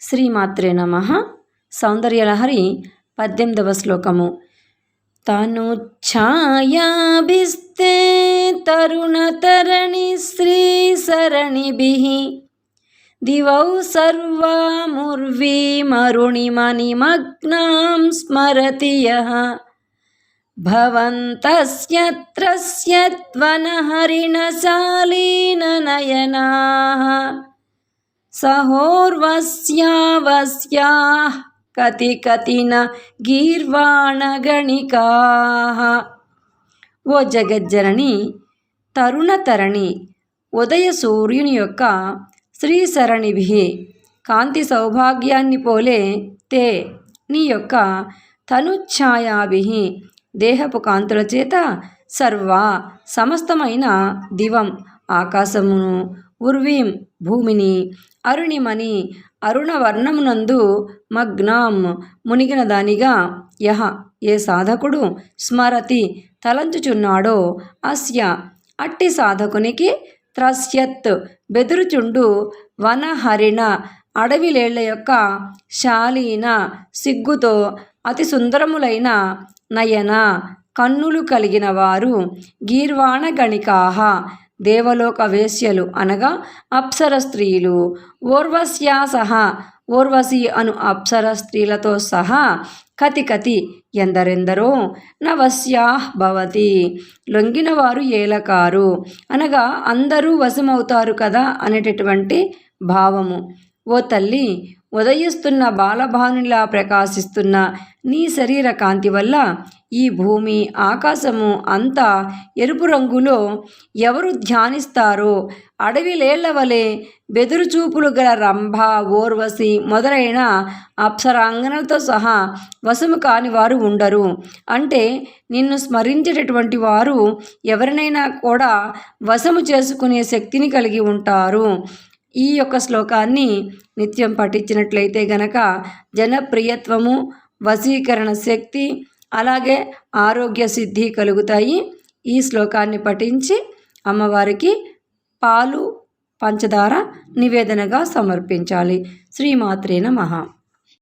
శ్రీమాత్రే నమ. సౌందర్యలహరి పద్దెనిమిదవ శ్లోకము. తను ఛాయాభిస్తే తరుణతరణి శ్రీ సరణిభి దివౌ సర్వాముర్వి మరుణిమనిమగ్నాం స్మరతి యః. భవంతస్య త్రస్య త్వనహరిణశాలీననయనాः सहोर्वस्यावस्याः कति कति न గీర్వాణగణికాः ఓ జగజ్జనని తరుణతరణి ఉదయ సూర్యుని యొక్క శ్రీసరణిభి కాంతి సౌభాగ్యాన్ని పోలే తే నీ యొక్క తనుఛాయాభి దేహపు కాంతుల చేత సర్వ సమస్తమైన దివం ఆకాశమును ఉర్వీం భూమిని అరుణిమని అరుణవర్ణమునందు మగ్నాం మునిగిన దానిగా యహ ఏ సాధకుడు స్మరతి తలంచుచున్నాడో అస్య అట్టి సాధకునికి త్రస్యత్ బెదురుచుండు వనహరిణ అడవిలేళ్ళ యొక్క శాలీన సిగ్గుతో అతి సుందరములైన నయన కన్నులు కలిగిన వారు గీర్వాణ గణికాహ దేవలోక వేశ్యలు అనగా అప్సర స్త్రీలు ఓర్వశ్యా సహా ఓర్వశి అను అప్సర స్త్రీలతో సహా కతి కతి ఎందరెందరో నవశ్యా భవతి. లొంగినవారు ఏలకారు అనగా అందరూ వశమవుతారు కదా అనేటటువంటి భావము. ఓ తల్లి ఉదయిస్తున్న బాలభానులా ప్రకాశిస్తున్న నీ శరీర కాంతి వల్ల ఈ భూమి ఆకాశము అంతా ఎరుపు రంగులో ఎవరు ధ్యానిస్తారో? అడవి లేళ్ళ వలె బెదురుచూపులు గల రంభ ఓర్వశి మొదలైన అప్సరాంగనలతో సహా వశము కాని వారు ఉండరు. అంటే నిన్ను స్మరించేటటువంటి వారు ఎవరినైనా కూడా వశము చేసుకునే శక్తిని కలిగి ఉంటారు. ఈ యొక్క శ్లోకాన్ని నిత్యం పఠించినట్లయితే గనక జనప్రియత్వము వశీకరణ శక్తి అలాగే ఆరోగ్య సిద్ధి కలుగుతాయి. ఈ శ్లోకాన్ని పఠించి అమ్మవారికి పాలు పంచదార నివేదనగా సమర్పించాలి. శ్రీమాత్రే నమ.